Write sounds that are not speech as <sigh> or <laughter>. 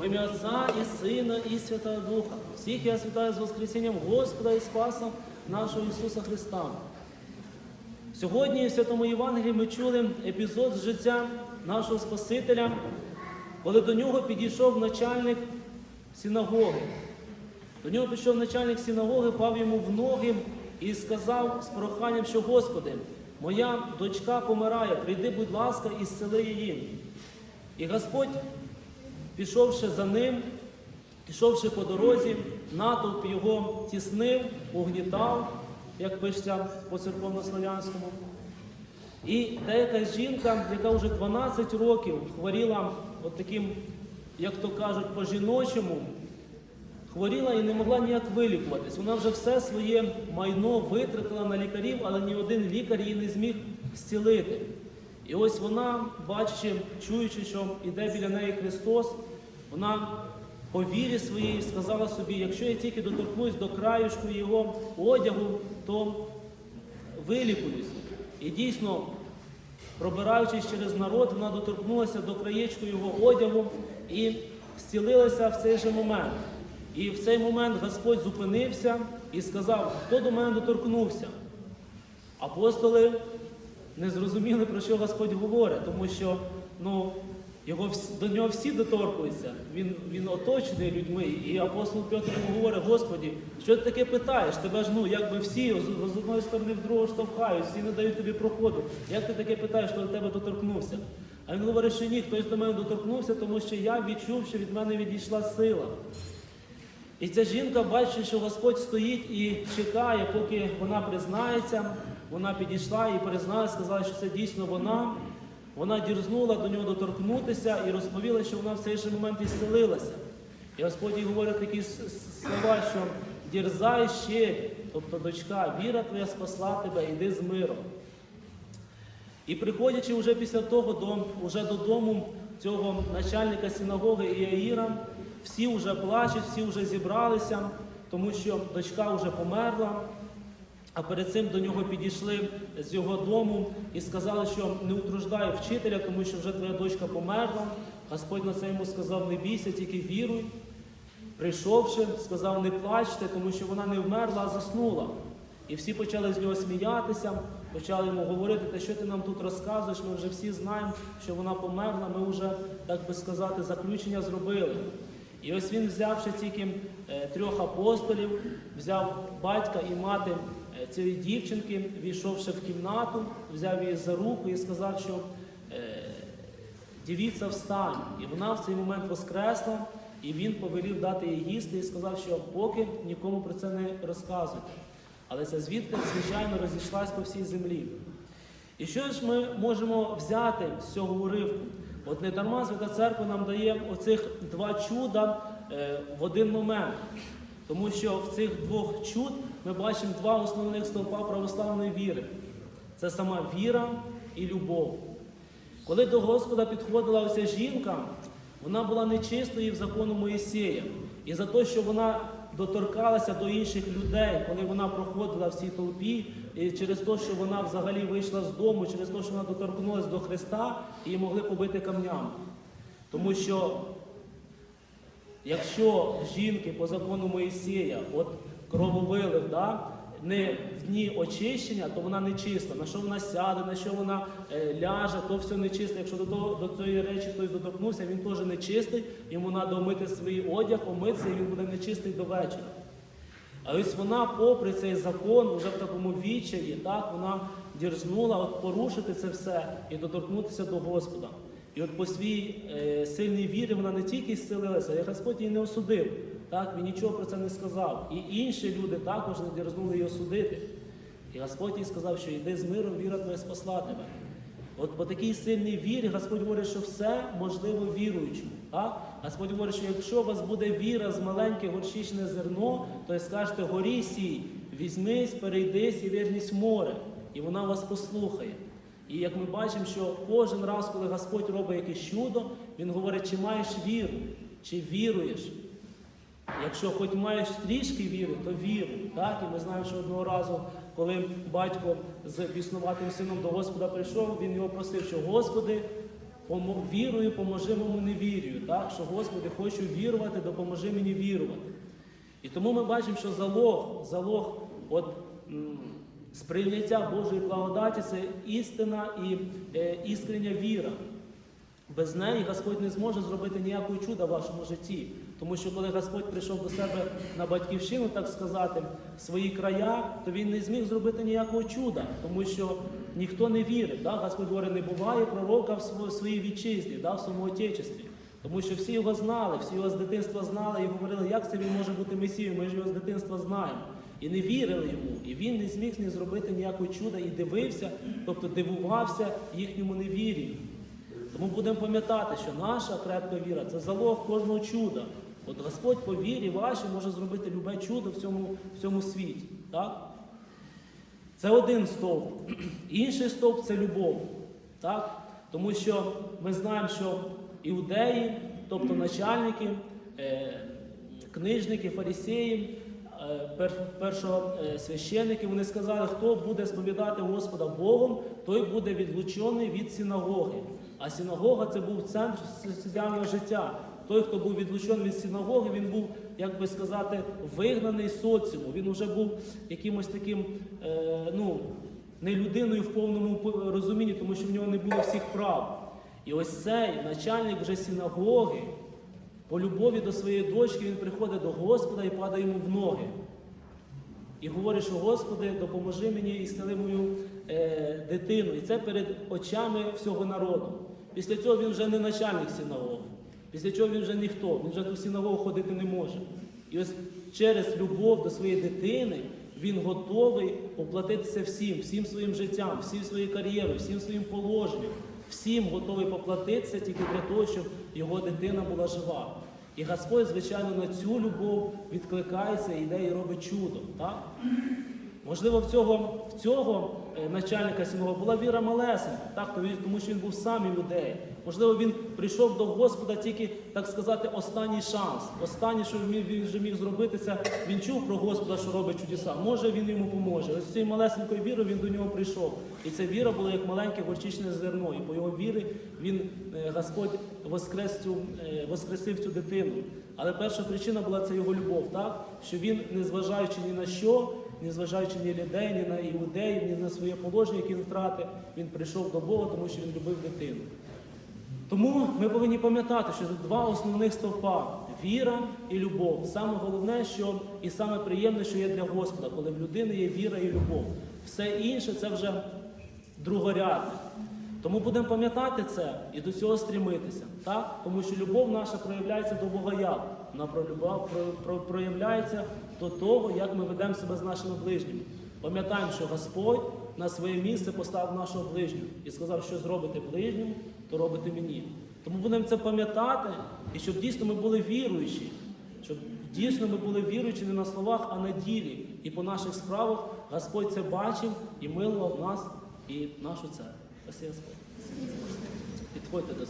В ім'я Отця і Сина, і Святого Духа. Всіх я святаю з Воскресінням Господа і Спасом нашого Ісуса Христа. Сьогодні в Святому Євангелії ми чули епізод з життя нашого Спасителя, коли до нього підійшов начальник синагоги. До нього підійшов начальник синагоги, пав йому в ноги і сказав з проханням, що Господи, моя дочка помирає, прийди, будь ласка, і зцели її. І Господь, пішовши за ним, пішовши по дорозі, натовп його тіснив, угнітав, як пишеться по церковнослов'янському. І деяка жінка, яка вже 12 років хворіла от таким, як то кажуть, по-жіночому, хворіла і не могла ніяк вилікуватись. Вона вже все своє майно витратила на лікарів, але ні один лікар її не зміг зцілити. І ось вона, бачачи, чуючи, що іде біля неї Христос, вона по вірі своїй сказала собі, якщо я тільки доторкнусь до краюшку його одягу, то вилікуюсь. І дійсно, пробираючись через народ, вона доторкнулася до краєчку його одягу і зцілилася в цей же момент. І в цей момент Господь зупинився і сказав, хто до мене доторкнувся. Апостоли не зрозуміли, про що Господь говорить, тому що ну, його, до нього всі доторкуються. Він, він оточений людьми. І апостол Петр йому говорить, Господі, що ти таке питаєш? Тебе ж ну, якби всі з, одної сторони в другу штовхають, всі не дають тобі проходу. Як ти таке питаєш, хто до тебе доторкнувся? А він говорить, що ні, хтось до мене доторкнувся, тому що я відчув, що від мене відійшла сила. І ця жінка бачить, що Господь стоїть і чекає, поки вона признається. Вона підійшла і признала, сказала, що це дійсно вона. Вона дірзнула до нього доторкнутися і розповіла, що вона в цей же момент ісцелилася. І Господь їй говорить такі слова, що дірзай ще, тобто дочка, віра твоя спасла тебе, йди з миром. І приходячи вже після того до, вже додому цього начальника синагоги Іаїра, всі вже плачуть, всі вже зібралися, тому що дочка вже померла. А перед цим до нього підійшли з його дому і сказали, що не утруждай вчителя, тому що вже твоя дочка померла. Господь на це йому сказав, не бійся, тільки віруй. Прийшовши, сказав, не плачте, тому що вона не вмерла, а заснула. І всі почали з нього сміятися, почали йому говорити, те, що ти нам тут розказуєш, ми вже всі знаємо, що вона померла, ми вже, так би сказати, заключення зробили. І ось він, взявши тільки е, трьох апостолів, взяв батька і мати цієї дівчинки, війшовши в кімнату, взяв її за руку і сказав, що е, дівіця встань. І вона в цей момент воскресла, і він повелів дати їй їсти і сказав, що поки нікому про це не розказуйте. Але ця звідка, звичайно, розійшлась по всій землі. І що ж ми можемо взяти з цього уривку? От не дарма Свята Церква нам дає оцих два чуда е, в один момент. Тому що в цих двох чуд ми бачимо два основних стовпа православної віри. Це сама віра і любов. Коли до Господа підходила оця жінка, вона була нечистою в закону Моїсея. І за те, що вона доторкалася до інших людей, коли вона проходила в цій толпі, і через те, що вона взагалі вийшла з дому, через те, що вона доторкнулася до Христа, її могли побити камнями. Тому що Якщо жінки по закону Моїсея, от крововилив, да, не в дні очищення, то вона не чиста. На що вона сяде, на що вона е, ляже, то все нечисте. Якщо до, того, до цієї речі хтось доторкнувся, він теж нечистий, йому треба омити свій одяг, омитися, і він буде нечистий до вечора. А ось вона, попри цей закон, вже в такому відчаї, так, вона дірзнула от порушити це все і доторкнутися до Господа. І от по своїй е, сильній вірі вона не тільки зцілилася, а Господь її не осудив. Так, він нічого про це не сказав. І інші люди також не дірзнули її осудити. І Господь їй сказав, що йди з миром, віра твоя спасла тебе. От по такій сильній вірі Господь говорить, що все можливо віруючому. Так? Господь говорить, що якщо у вас буде віра з маленьке горчичне зерно, то й скажете горі сій, візьмись, перейдись і вірність море, і вона вас послухає. І як ми бачимо, що кожен раз, коли Господь робить якесь чудо, Він говорить, чи маєш віру, чи віруєш. Якщо хоч маєш трішки віри, то віруй. Так? І ми знаємо, що одного разу, коли батько з біснуватим сином до Господа прийшов, він його просив, що Господи, вірою, поможи моєму невірію. Так? Що, Господи, хочу вірувати, допоможи мені вірувати. І тому ми бачимо, що залог, залог от, сприйняття Божої благодаті це істина і е, іскрення віра. Без неї Господь не зможе зробити ніякого чуда в вашому житті. Тому що коли Господь прийшов до себе на батьківщину, так сказати, в свої края, то він не зміг зробити ніякого чуда, тому що ніхто не вірив. Да? Господь говорить, не буває пророка в своїй вітчизні, да? в своєму отечестві. Тому що всі його знали, всі його з дитинства знали і говорили, як це він може бути Месією, ми ж його з дитинства знаємо. І не вірили йому. І він не зміг не зробити ніякого чуда і дивився, тобто дивувався їхньому невір'ю. Тому будемо пам'ятати, що наша крепка віра це залог кожного чуда. От Господь по вірі вашій може зробити любе чудо в цьому, в цьому світі. Так? Це один стовп. <clears throat> Інший стовп це любов. Так? Тому що ми знаємо, що іудеї, тобто начальники, е, книжники, фарисеї, е, першосвященники, вони сказали, хто буде сповідати Господа Богом, той буде відлучений від синагоги. А синагога це був центр соціального життя. Той, хто був відлучений від синагоги, він був, як би сказати, вигнаний з соціуму. Він вже був якимось таким, е, ну, не людиною в повному розумінні, тому що в нього не було всіх прав. І ось цей начальник вже синагоги, по любові до своєї дочки, він приходить до Господа і падає йому в ноги. І говорить, що Господи, допоможи мені і стели мою е, дитину. І це перед очами всього народу. Після цього він вже не начальник синагоги. Після цього він вже ніхто, він вже до синагогу ходити не може. І ось через любов до своєї дитини він готовий поплатитися всім, всім своїм життям, всім своєю кар'єрою, всім своїм положенням, всім готовий поплатитися тільки для того, щоб його дитина була жива. І Господь, звичайно, на цю любов відкликається йде і робить чудо. Так? Можливо, в цього, в цього начальника синагоги була віра малесенька, так? тому- що він був сам людей. Можливо, він прийшов до Господа тільки, так сказати, останній шанс. Останнє, що він, вже міг зробити, це він чув про Господа, що робить чудеса. Може, він йому поможе. Ось цією малесенькою вірою він до нього прийшов. І ця віра була як маленьке горчичне зерно. І по його вірі він, е, Господь воскрес цю, е, воскресив цю дитину. Але перша причина була це його любов, так? що він, незважаючи ні на що, незважаючи ні людей, ні на іудеїв, ні на своє положення, яке він втратив, він прийшов до Бога, тому що він любив дитину. Тому ми повинні пам'ятати, що тут два основних стовпа віра і любов. Саме головне, що і саме приємне, що є для Господа, коли в людини є віра і любов. Все інше це вже другорядне. Тому будемо пам'ятати це і до цього стрімитися. Так? Тому що любов наша проявляється до Бога як? Вона проявляється до того, як ми ведемо себе з нашими ближніми. Пам'ятаємо, що Господь на своє місце поставив нашого ближнього і сказав, що зробите ближньому, то робите мені. Тому будемо це пам'ятати, і щоб дійсно ми були віруючі, щоб дійсно ми були віруючі не на словах, а на ділі. І по наших справах Господь це бачив і милував нас і нашу церкву. Спасибо, Господь. Підходьте до